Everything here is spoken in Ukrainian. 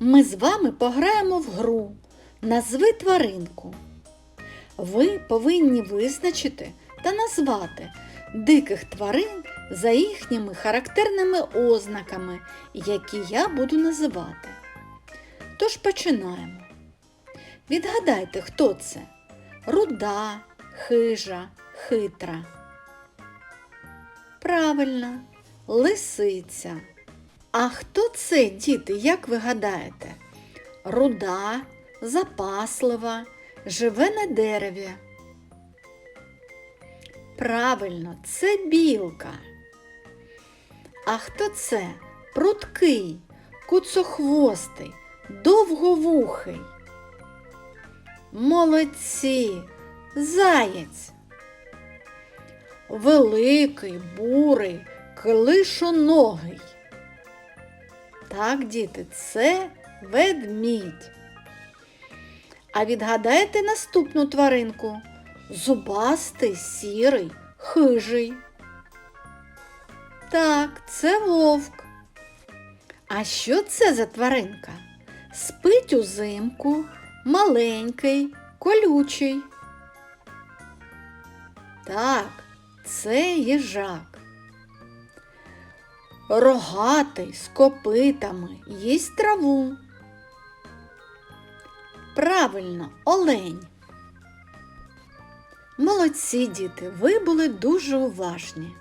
ми з вами пограємо в гру Назви тваринку. Ви повинні визначити та назвати диких тварин за їхніми характерними ознаками, які я буду називати. Тож починаємо. Відгадайте, хто це? Руда, хижа, хитра. Правильно, лисиця. А хто це, діти, як ви гадаєте? Руда, запаслива, живе на дереві. Правильно, це білка. А хто це? Прудкий, куцохвостий, довговухий. Молодці, заєць. Великий, бурий, клишоногий. Так, діти, це ведмідь. А відгадайте наступну тваринку. Зубастий, сірий, хижий. Так, це вовк. А що це за тваринка? Спить узимку, маленький, колючий. Так, це їжак. Рогатий з копитами їсть траву. Правильно, олень. Молодці діти, ви були дуже уважні.